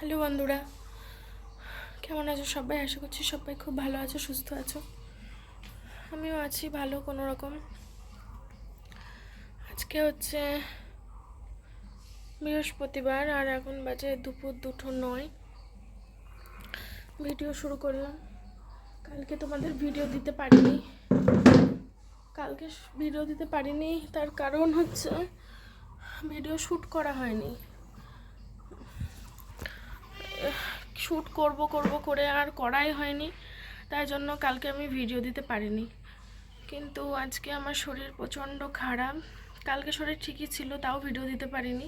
Hello বন্ধুরা, কেমন আছো সবাই? আশা করছি সবাই খুব ভালো আছো, সুস্থ আছো। আমিও আছি ভালো, কোনো রকম। আজকে হচ্ছে বৃহস্পতিবার আর এখন বাজে দুপুর দুটো নয়। ভিডিও শুরু করলাম। কালকে তোমাদের ভিডিও দিতে পারিনি। কালকে ভিডিও দিতে পারিনি, তার কারণ হচ্ছে ভিডিও শ্যুট করা হয়নি। শ্যুট করব করব করে আর করাই হয়নি। তাই জন্য কালকে আমি ভিডিও দিতে পারিনি। কিন্তু আজকে আমার শরীর প্রচণ্ড খারাপ। কালকে শরীর ঠিকই ছিল, তাও ভিডিও দিতে পারিনি।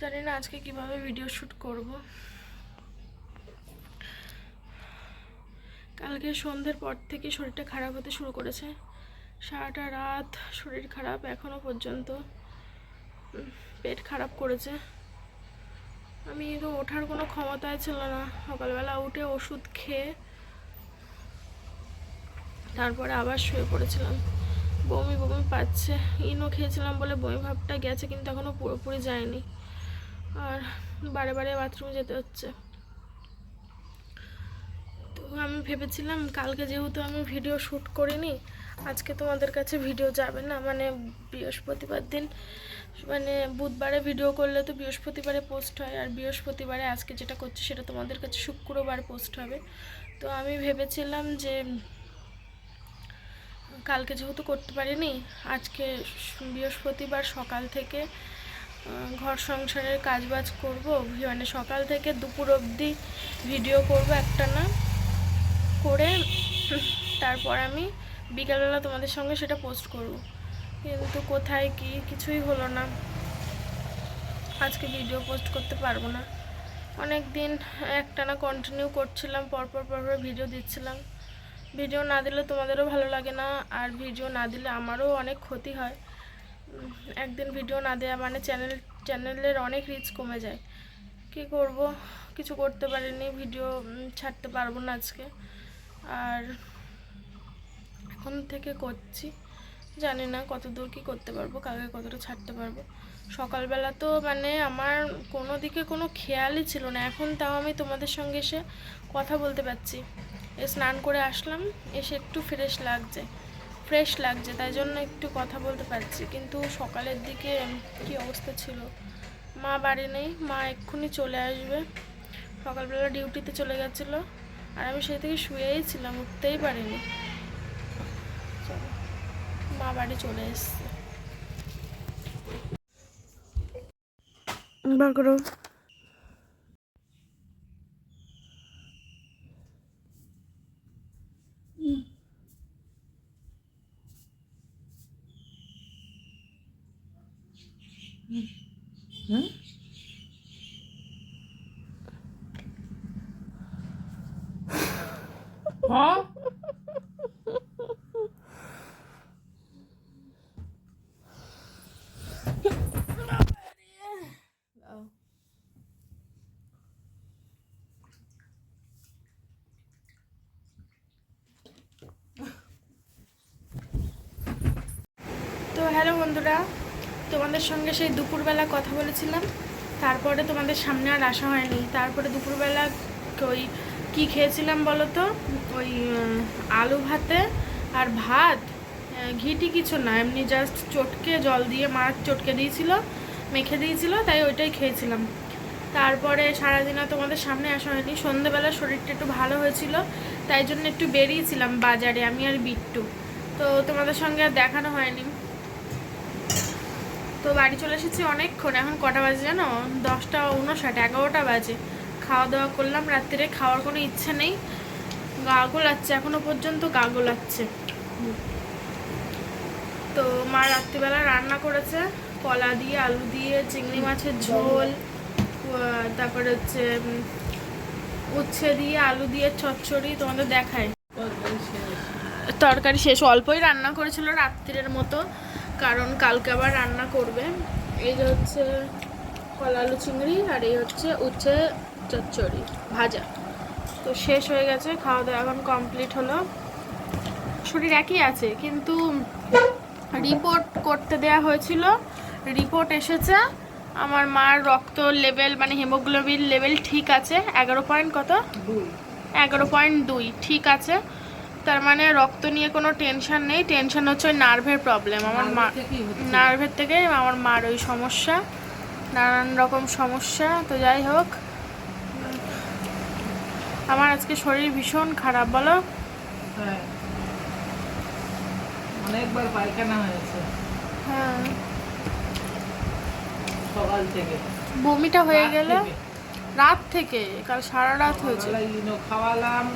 জানি না আজকে কীভাবে ভিডিও শ্যুট করব। কালকে সন্ধ্যের পর থেকে শরীরটা খারাপ হতে শুরু করেছে। সারাটা রাত শরীর খারাপ এখনও পর্যন্ত। পেট খারাপ করেছে। আমি তো ওঠার কোনো ক্ষমতায় ছিল না। সকালবেলা উঠে ওষুধ খেয়ে তারপরে আবার শুয়ে পড়েছিলাম। বমি বমি পাচ্ছে। ইনো খেয়েছিলাম বলে বমি ভাবটা গেছে কিন্তু এখনও পুরোপুরি যায়নি। আর বারে বারে বাথরুমে যেতে হচ্ছে। তো আমি ভেবেছিলাম কালকে যেহেতু আমি ভিডিও শ্যুট করিনি আজকে তোমাদের কাছে ভিডিও যাবে না মানে বৃহস্পতিবার দিন মানে বুধবারে ভিডিও করলে তো বৃহস্পতিবারে পোস্ট হয়, আর বৃহস্পতিবারে আজকে যেটা করছি সেটা তোমাদের কাছে শুক্রবার পোস্ট হবে। তো আমি ভেবেছিলাম যে কালকে যেহেতু করতে পারিনি, আজকে বৃহস্পতিবার সকাল থেকে ঘর সংসারের কাজবাজ করব মানে সকাল থেকে দুপুর অবধি ভিডিও করব একটা না, করে তারপর আমি বিকালবেলা তোমাদের সঙ্গে সেটা পোস্ট করব। কিন্তু কোথায় কি কিছুই হলো না। আজকে ভিডিও পোস্ট করতে পারব না। অনেক দিন একটানা কন্টিনিউ করছিলাম, পরপর পরপর ভিডিও দিচ্ছিলাম। ভিডিও না দিলে তোমাদেরও ভালো লাগে না, আর ভিডিও না দিলে আমারও অনেক ক্ষতি হয়। একদিন ভিডিও না দেওয়া মানে চ্যানেল চ্যানেলের অনেক রিচ কমে যায়। কি করব? কিছু করতে পারিনি ভিডিও ছাড়তে পারব না আজকে। আর এখন থেকে করছি জানি না কত দূর কী করতে পারব কালকে কতটা ছাড়তে পারব। সকালবেলা তো মানে আমার কোনো দিকে কোনো খেয়ালই ছিল না। এখন তাও আমি তোমাদের সঙ্গে এসে কথা বলতে পারছি। এ স্নান করে আসলাম, এসে একটু ফ্রেশ লাগছে ফ্রেশ লাগছে, তাই জন্য একটু কথা বলতে পারছি। কিন্তু সকালের দিকে কি অবস্থা ছিল? মা বাড়ি নেই, মা এক্ষুনি চলে আসবে। সকালবেলা ডিউটিতে চলে গেছিল, আর আমি সেই থেকে শুয়েই ছিলাম, উঠতেই পারিনি। মা বাড়ি চলে এসছে হ্যাঁ তো হ্যালো বন্ধুরা, তোমাদের সঙ্গে সেই দুপুরবেলা কথা বলেছিলাম। তারপরে তোমাদের সামনে আর আসা হয়নি। তারপরে দুপুরবেলা ওই কি খেয়েছিলাম বলো তো? ওই আলু ভাতে আর ভাত ঘিটি কিছু না, এমনি জাস্ট চটকে জল দিয়ে মাছ চটকে দিয়েছিল, মেখে দিয়েছিল, তাই ওইটাই খেয়েছিলাম। তারপরে সারাদিন তোমাদের সামনে আসা হয়নি। সন্ধেবেলা শরীরটা একটু ভালো হয়েছিল, তাই জন্য একটু বেরিয়েছিলাম বাজারে, আমি আর বিট্টু। তো তোমাদের সঙ্গে আর দেখানো হয়নি। তো বাড়ি চলে এসেছি অনেকক্ষণ এখন কটা বাজে জানো? দশটা উনষাট এগারোটা বাজে। খাওয়া দাওয়া করলাম রাত্রিরে খাওয়ার কোনো ইচ্ছে নেই। গা গোলাচ্ছে এখনও পর্যন্ত গা গোলাচ্ছে। তো মা রাত্রিবেলা রান্না করেছে কলা দিয়ে আলু দিয়ে চিংড়ি মাছের ঝোল তারপরে হচ্ছে উচ্ছে দিয়ে আলু দিয়ে চচ্চড়ি তোমাদের দেখায়। তরকারি শেষ অল্পই রান্না করেছিল রাত্রির মতো। কারণ কালকে আবার রান্না করবে। এই হচ্ছে কলা আলু চিংড়ি আর এই হচ্ছে উচ্ছে চচ্চড়ি ভাজা। তো শেষ হয়ে গেছে খাওয়া দাওয়া এখন কমপ্লিট হলো। শরীর একই আছে কিন্তু রিপোর্ট করতে দেয়া হয়েছিল। রিপোর্ট এসেছে আমার মার রক্ত লেভেল মানে হিমোগ্লোবিন লেভেল ঠিক আছে। এগারো পয়েন্ট কত? দুই। এগারো পয়েন্ট দুই ঠিক আছে। তার মানে রক্ত নিয়ে কোনো টেনশন নেই। টেনশন হচ্ছে ওই নার্ভের প্রবলেম আমার মা নার্ভের থেকে আমার মার ওই সমস্যা। নানান রকম সমস্যা। তো যাই হোক। আমার আজকে শরীর ভীষণ খারাপ বলো? হ্যাঁ। অনেকবার পায়খানা হয়েছে। হ্যাঁ। সকাল থেকে। বমিটা হয়ে গেলে? রাত থেকে? কাল সারা রাত হয়েছে। খাওয়ালাম।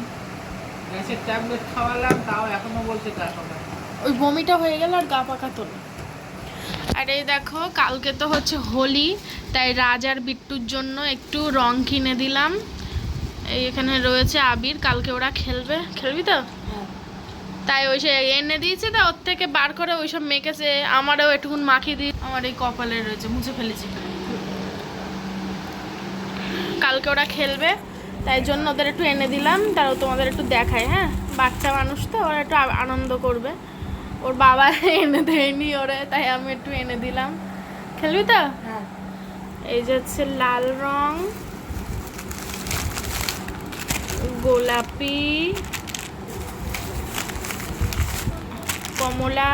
গ্যাসের ট্যাবলেট খাওয়ালাম তাও এখনও বলছে গা ওই বমিটা হয়ে গেল আর গা পাকাতো না আর এই দেখো কালকে তো হচ্ছে হোলি তাই রাজ আর বিট্টুর জন্য একটু রং কিনে দিলাম। এই এখানে রয়েছে আবির কালকে ওরা খেলবে। খেলবি তো? তাই ওই সে এনে দিয়েছে তা ওর থেকে বার করে ওইসব মেখেছে। আমারও একটুকুন মাখিয়ে দিয়ে আমার এই কপালে রয়েছে মুছে ফেলেছি। কালকে ওরা খেলবে। তাই জন্য ওদের একটু এনে দিলাম তারাও তোমাদের একটু দেখায় হ্যাঁ? বাচ্চা মানুষ তো ওরা একটু আনন্দ করবে। ওর বাবা এনে দেয়নি ওরে তাই আমি একটু এনে দিলাম। খেলবি তো? হ্যাঁ। এই যে হচ্ছে লাল রং গোলাপি কমলা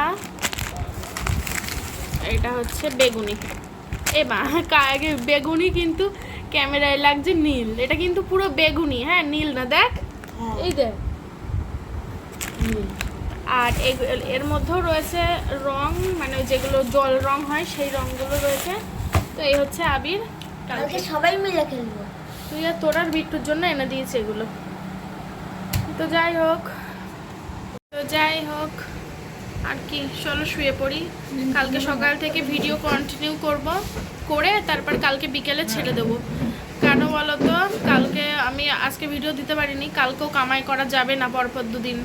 এটা হচ্ছে বেগুনি। এ আগে বেগুনি কিন্তু ক্যামেরায় লাগছে নীল। এটা কিন্তু পুরো বেগুনি হ্যাঁ নীল না দেখ। এই দেখ। আর এর মধ্যেও রয়েছে রং মানে যেগুলো জল রং হয় সেই রংগুলো রয়েছে। তো এই হচ্ছে আবির কালকে। কালকে সবাই মিলে খেলব। তুই আর তোর আর বিট্টুর জন্য এনে দিয়েছে এগুলো। তো যাই হোক তো যাই হোক আর কি চলো শুয়ে পড়ি। কালকে সকাল থেকে ভিডিও কন্টিনিউ করব করে তারপর কালকে বিকেলে ছেড়ে দেবো। কেন বলো তো কালকে আমি আজকে ভিডিও দিতে পারিনি। কালকেও কামাই করা যাবে না পরপর দুদিন।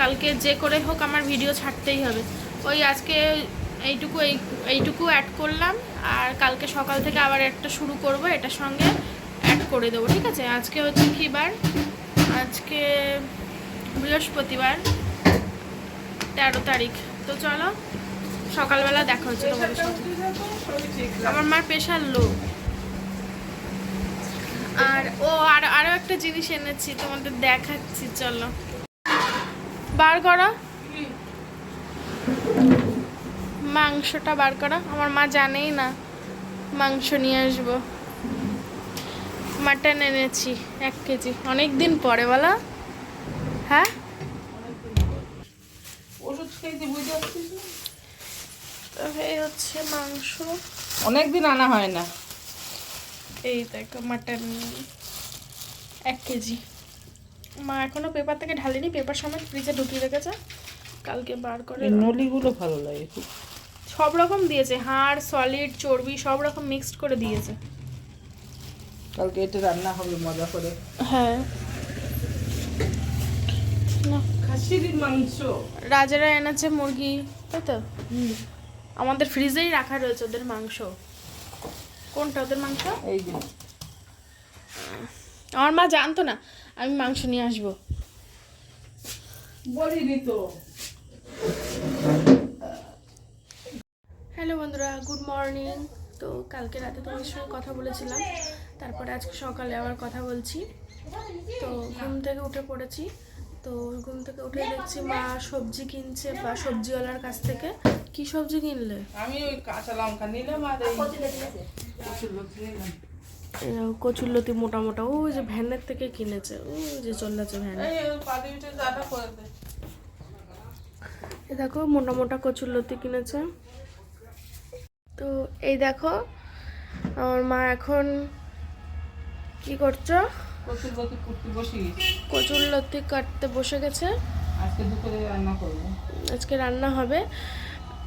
কালকে যে করে হোক আমার ভিডিও ছাড়তেই হবে। ওই আজকে এইটুকু, এই, এইটুকু অ্যাড করলাম। আর কালকে সকাল থেকে আবার একটা শুরু করব। এটার সঙ্গে অ্যাড করে দেবো, ঠিক আছে? আজকে হচ্ছে কী বার আজকে বৃহস্পতিবার, তেরো তারিখ। তো চলো, সকালবেলা দেখা হচ্ছে আমার মার পেশার লো আর ও আর আরও একটা জিনিস এনেছি তোমাদের দেখাচ্ছি চলো। বার করো। মাংসটা বার করো। আমার মা জানেই না মাংস নিয়ে আসব। মাটন এনেছি এক কেজি। অনেক দিন পরে বলা। হ্যাঁ? ওষুধ খেয়েছি? তো এই হচ্ছে মাংস। অনেকদিন আনা হয় না। এই দেখো মাটন এক কেজি। মা এখনও পেপার থেকে ঢালেনি পেপার সমেত ফ্রিজে ঢুকিয়ে রেখেছে। কালকে বার করে নলিগুলো ভালো লাগে খুব। সব রকম দিয়েছে হাড় সলিড চর্বি সব রকম মিক্সড করে দিয়েছে। কালকে এটা রান্না হবে মজা করে। হ্যাঁ। খাসির মাংস রাজারা এনেছে মুরগি তাই তো? আমাদের ফ্রিজেই রাখা রয়েছে ওদের মাংস। কোনটা ওদের মাংস? এই যে। আমার মা জানতো না আমি মাংস নিয়ে আসব। বলিনি তো। হ্যালো বন্ধুরা গুড মর্নিং। তো কালকে রাতে তোমাদের সঙ্গে কথা বলেছিলাম তারপরে আজকে সকালে আবার কথা বলছি। তো ঘুম থেকে উঠে পড়েছি তো ঘুম থেকে উঠে দেখছি মা সবজি কিনছে বা সবজিওয়ালার কাছ থেকে। কি সবজি কিনলে? আমি ওই কাঁচা লঙ্কা নিলাম আর এই কচুর লতি নিলাম। কচুর লতি মোটা মোটা। ওই যে ভ্যানের থেকে কিনেছে। ওই যে চলেছে ভ্যান। এই দেখো মোটা মোটা কচুর লতি কিনেছে। তো এই দেখো আমার মা এখন কি করছ? কচুর লতি কুটতে বসে গেছি। আজকে দুপুরে রান্না করব। আজকে রান্না হবে।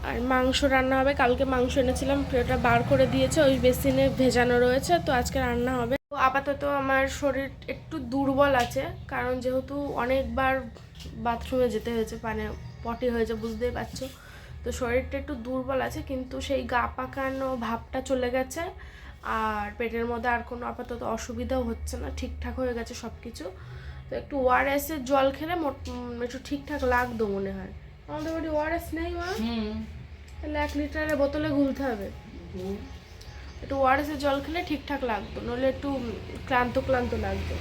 আর মাংস রান্না হবে। কালকে মাংস এনেছিলাম ওটা বার করে দিয়েছে। ওই বেসিনে ভেজানো রয়েছে তো আজকে রান্না হবে। তো আপাতত আমার শরীর একটু দুর্বল আছে কারণ যেহেতু অনেকবার বাথরুমে যেতে হয়েছে মানে পটি হয়েছে বুঝতেই পারছ। তো শরীরটা একটু দুর্বল আছে কিন্তু সেই গা পাকানো ভাবটা চলে গেছে। আর পেটের মধ্যে আর কোনো আপাতত অসুবিধাও হচ্ছে না ঠিকঠাক হয়ে গেছে সব কিছু তো একটু ওআরএসের জল খেলে মোট- একটু ঠিকঠাক লাগতো মনে হয়। আমাদের বাড়ি ওআরএস নেই মা। তাহলে এক লিটারের বোতলে গুলতে হবে। একটু ওয়ারেসের জল খেলে ঠিকঠাক লাগতো নইলে একটু ক্লান্ত ক্লান্ত লাগতো।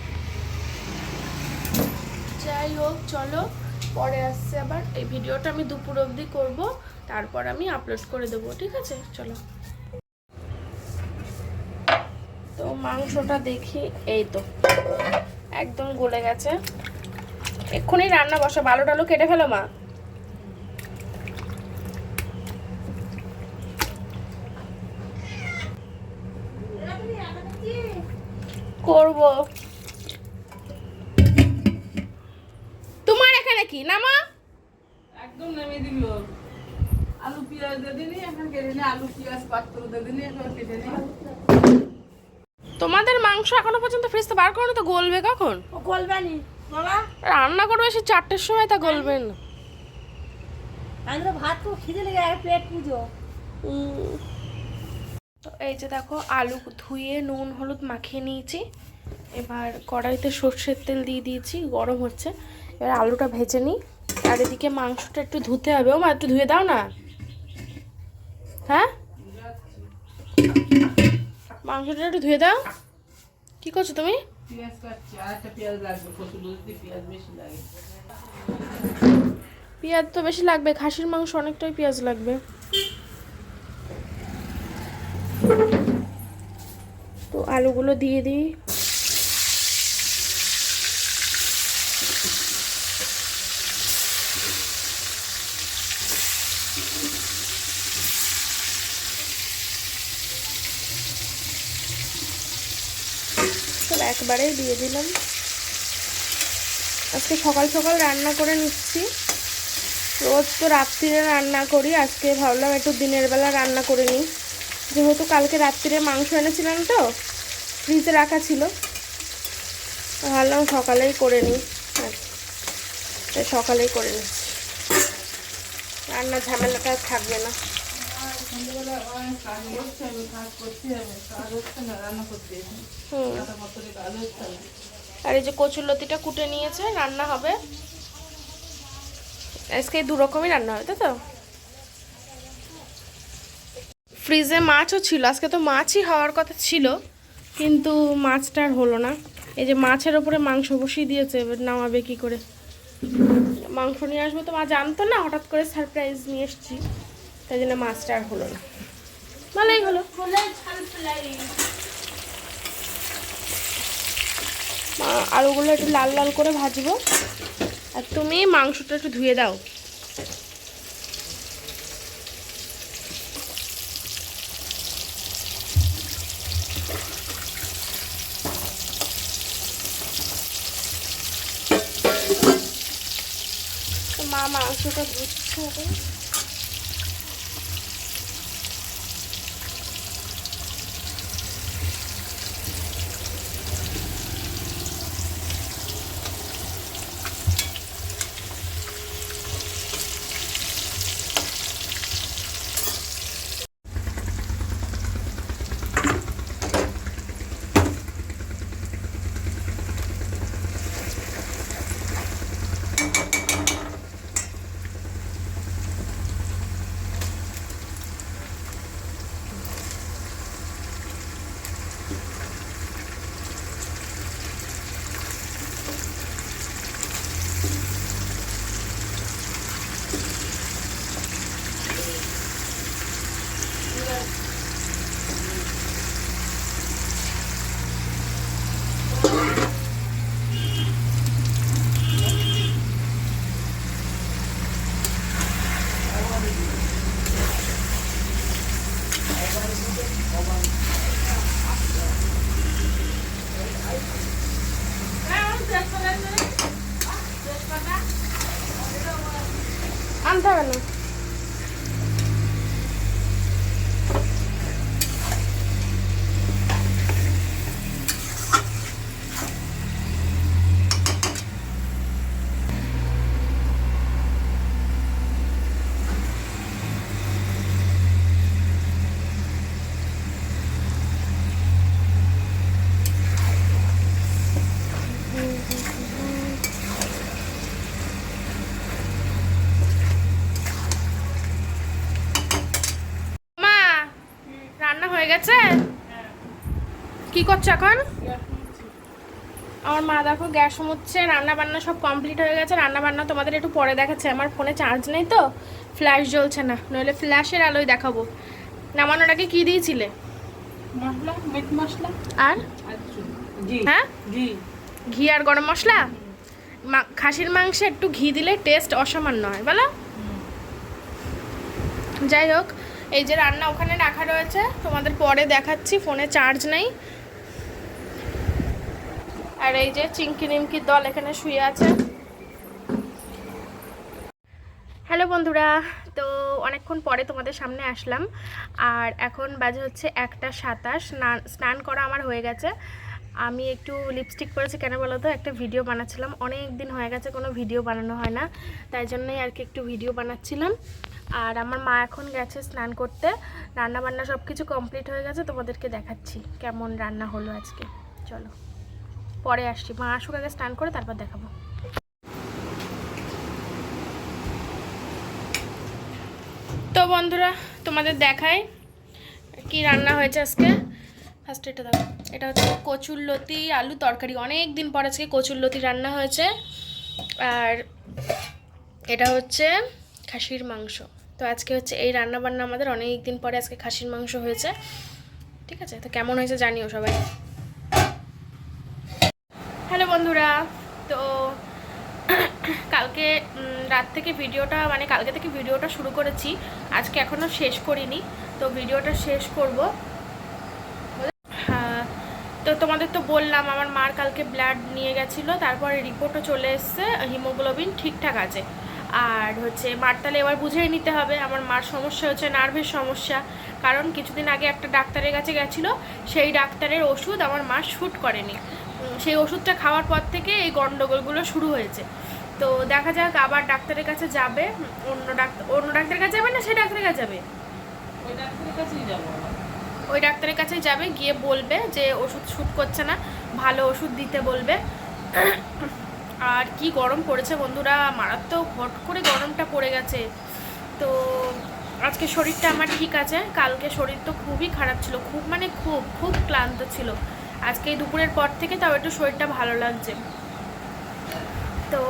যাই হোক চলো পরে আসছে আবার। এই ভিডিওটা আমি দুপুর অবধি করব তারপর আমি আপলোড করে দেবো ঠিক আছে? চলো তো মাংসটা দেখি, এই তো। একদম গলে গেছে। এক্ষুনি রান্না বসা বালো টালো কেটে ফেলো মা। করব। তোমার এখানে কি? নামা একদম নেমে দিল। আলু পেঁয়াজ দিয়ে দিলি, এখন কেটে নে, আলু পেঁয়াজ পাত্র দিয়ে দিলি, এখন কেটে নে। মাংস এখনও পর্যন্ত ফ্রিজ তো বার করো তো গলবে কখন? ও গলবানি বাবা রান্না করবে সে চারটের সময় তা গলবে না। তো ভাত তো খিদে লেগে আর পেট পুজো। তো এই যে দেখো আলু ধুয়ে নুন হলুদ মাখিয়ে নিয়েছি। এবার কড়াইতে সর্ষের তেল দিয়ে দিয়েছি গরম হচ্ছে। এবার আলুটা ভেজে নিই। আর এদিকে মাংসটা একটু ধুতে হবে। ও মা একটু ধুয়ে দাও না। হ্যাঁ? মাংসটা একটু ধুয়ে দাও। কি করছ তুমি? পেঁয়াজ কাটছি আর একটা পেঁয়াজ লাগবে কচু লতি পেঁয়াজ বেশি লাগে। পেঁয়াজ তো বেশি লাগবে খাসির মাংস অনেকটাই পেঁয়াজ লাগবে। তো আলুগুলো দিয়ে দিই সব একবারেই দিয়ে দিলাম। আজকে সকাল সকাল রান্না করে নিচ্ছি। রোজ তো রাত্রিরে রান্না করি, আজকে ভাবলাম একটু দিনের বেলা রান্না করে নিই। যেহেতু কালকে রাত্রিরে মাংস এনেছিলাম তো, ফ্রিজে রাখা ছিল। ভাবলাম সকালেই করে নিই। তাই সকালেই করে নিচ্ছি। রান্নার ঝামেলাটা থাকবে না। সন্ধ্যেবেলা অনেক কাজ করছে আমি কাজ করতে হবে কাজ হচ্ছে না রান্না করতে হুম। পত্রে কাজ হচ্ছে না। আর এই যে কচুর লতিটা কুটে নিয়েছে রান্না হবে? আজকে দু রকমই রান্না হবে তাই তো? ফ্রিজে মাছও ছিল আজকে তো মাছই হওয়ার কথা ছিল কিন্তু মাছটা আর হলো না। এই যে মাছের ওপরে মাংস বসিয়ে দিয়েছে এবার নামাবে কি করে? মাংস নিয়ে আসব তো মা জানতো না হঠাৎ করে সারপ্রাইজ নিয়ে এসেছি। তাই জন্য মাছটা আর হলো না। ভালোই হলো। আলুগুলো একটু লাল লাল করে ভাজবো। আর তুমি মাংসটা একটু ধুয়ে দাও। মা, মাংসটা ধুচ্ছে এখন। আনতে হবে না মা রান্না হয়ে গেছে কি করছ এখন? আমার মা দেখো গ্যাস মুচ্ছে রান্না বান্না সব কমপ্লিট হয়ে গেছে। রান্না বান্না তোমাদের একটু পরে দেখাচ্ছে। আমার ফোনে চার্জ নেই তো ফ্ল্যাশ জ্বলছে না। নইলে ফ্ল্যাশের আলোয় দেখাবো। নামানোর আগে কি দিয়েছিলে? মশলা মিট মশলা। আর? হ্যাঁ? ঘি। আর গরম মশলা? খাসির মাংসে একটু ঘি দিলে টেস্ট অসামান্য হয় বলো। যাই হোক এই যে রান্না ওখানে রাখা রয়েছে তোমাদের পরে দেখাচ্ছি ফোনে চার্জ নেই। আর এই যে চিংকি নিমকির দল এখানে শুয়ে আছে। হ্যালো বন্ধুরা, তো অনেকক্ষণ পরে তোমাদের সামনে আসলাম। আর এখন বাজে হচ্ছে একটা সাতাশ, স্নান স্নান করা আমার হয়ে গেছে। আমি একটু লিপস্টিক পরেছি, কেন বলো তো? একটা ভিডিও বানাচ্ছিলাম। অনেক দিন হয়ে গেছে, কোনো ভিডিও বানানো হয় না। তাই জন্যই আর কি একটু ভিডিও বানাচ্ছিলাম। আর আমার মা এখন গেছে স্নান করতে। রান্না বান্না সব কিছু কমপ্লিট হয়ে গেছে, তোমাদেরকে দেখাচ্ছি কেমন রান্না হলো আজকে। চলো। পরে আসছি। মা আসুক, আগে স্নান করে তারপর দেখাবো। তো বন্ধুরা, তোমাদের দেখাই কি রান্না হয়েছে আজকে। ফার্স্ট এটা দেখো, এটা হচ্ছে কচুর লতি, আলু তরকারি। অনেক দিন পর আজকে কচুর লতি রান্না হয়েছে। আর এটা হচ্ছে খাসির মাংস। তো আজকে হচ্ছে এই রান্না বান্না আমাদের অনেক দিন পরে আজকে খাসির মাংস হয়েছে। ঠিক আছে? তো কেমন হয়েছে জানিও সবাই। হ্যালো বন্ধুরা, তো কালকে রাত থেকে ভিডিওটা মানে কালকে থেকে ভিডিওটা শুরু করেছি। আজকে এখনও শেষ করিনি, তো ভিডিওটা শেষ করব। হ্যাঁ তো তোমাদের তো বললাম, আমার মার কালকে ব্লাড নিয়ে গেছিল, তারপরে রিপোর্টও চলে এসছে, হিমোগ্লোবিন ঠিকঠাক আছে। আর হচ্ছে, মার তাহলে এবার বুঝেই নিতে হবে, আমার মার সমস্যা হচ্ছে নার্ভের সমস্যা। কারণ কিছুদিন আগে একটা ডাক্তারের কাছে গেছিল, সেই ডাক্তারের ওষুধ আমার মা শ্যুট করেনি। সেই ওষুধটা খাওয়ার পর থেকে এই গণ্ডগোলগুলো শুরু হয়েছে। তো দেখা যাক আবার ডাক্তারের কাছে যাবে অন্য ডাক্তার অন্য ডাক্তারের কাছে যাবে না সেই ডাক্তারের কাছে যাবে? ওই ডাক্তারের কাছেই যাব ওই ডাক্তারের কাছে যাবে গিয়ে বলবে যে ওষুধ শ্যুট করছে না ভালো ওষুধ দিতে বলবে। আর কি গরম পড়েছে বন্ধুরা মারাত্মক হট করে গরমটা পড়ে গেছে। তো আজকে শরীরটা আমার ঠিক আছে কালকে শরীর তো খুবই খারাপ ছিল খুব মানে খুব খুব ক্লান্ত ছিল। আজকে দুপুরের পর থেকে তাও একটু শরীরটা ভালো লাগছে। তো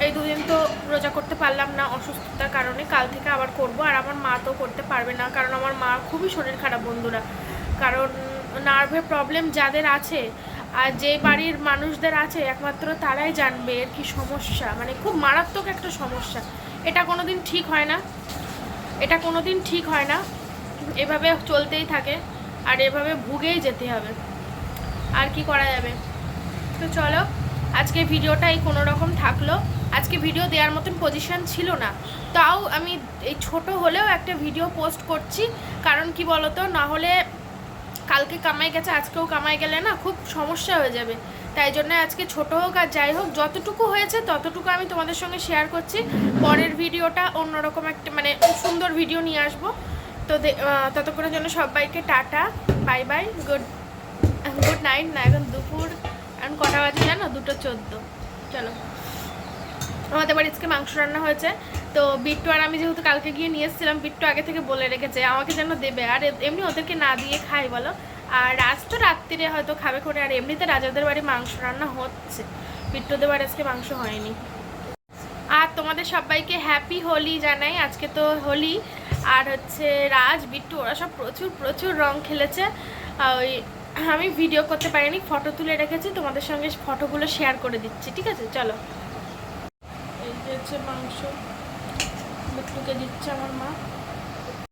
এই দুদিন তো রোজা করতে পারলাম না অসুস্থতার কারণে, কাল থেকে আবার করব। আর আমার মা তো করতে পারবে না, কারণ আমার মা খুবই শরীর খারাপ বন্ধুরা। কারণ নার্ভের প্রবলেম যাদের আছে আর যে বাড়ির মানুষদের আছে, একমাত্র তারাই জানবে এর কি সমস্যা। মানে খুব মারাত্মক একটা সমস্যা। এটা কোনো দিন ঠিক হয় না। এটা কোনো দিন ঠিক হয় না। এভাবে চলতেই থাকে। আর এভাবে ভুগেই যেতে হবে। আর কি করা যাবে? তো চলো, আজকে ভিডিওটা এই কোনো রকম থাকল। আজকে ভিডিও দেওয়ার মতন পজিশন ছিল না। তাও আমি এই ছোট হলেও একটা ভিডিও পোস্ট করছি। কারণ কি বলতো, না হলে কালকে কামাই গেছে, আজকেও কামাই গেলে না খুব সমস্যা হয়ে যাবে। তাই জন্য আজকে ছোট হোক আর যাই হোক, যতটুকু হয়েছে ততটুকু আমি তোমাদের সঙ্গে শেয়ার করছি। পরের ভিডিওটা অন্যরকম একটা মানে সুন্দর ভিডিও নিয়ে আসব। তো ততক্ষণের জন্য সবাইকে tata bye bye good good night না এখন দুপুর, এখন কটা বাজে জানো? দুটো চোদ্দ। চলো। আমাদের বাড়ি আজকে মাংস রান্না হয়েছে। তো বিট্টু আর আমি যেহেতু কালকে গিয়ে নিয়ে এসেছিলাম, বিট্টু আগে থেকে বলে রেখেছে, আমাকে যেন দেবে। আর এমনি ওদেরকে না দিয়ে খাই, বলো। আর রাজ তো রাত্রিরে হয়তো খাবে করে আর এমনিতে রাজাদের বাড়ি মাংস রান্না হচ্ছে। বিট্টুদের বাড়ি আজকে মাংস হয়নি। আর তোমাদের সবাইকে হ্যাপি হোলি জানাই। আজকে তো হোলি। আর হচ্ছে রাজ, বিট্টু, ওরা সব প্রচুর প্রচুর রং খেলেছে। ওই আমি ভিডিও করতে পারিনি ফটো তুলে রেখেছি, তোমাদের সঙ্গে ফটোগুলো শেয়ার করে দিচ্ছি, ঠিক আছে? চলো। এই যে হচ্ছে মাংস। বিট্টুকে দিচ্ছে আমার মা।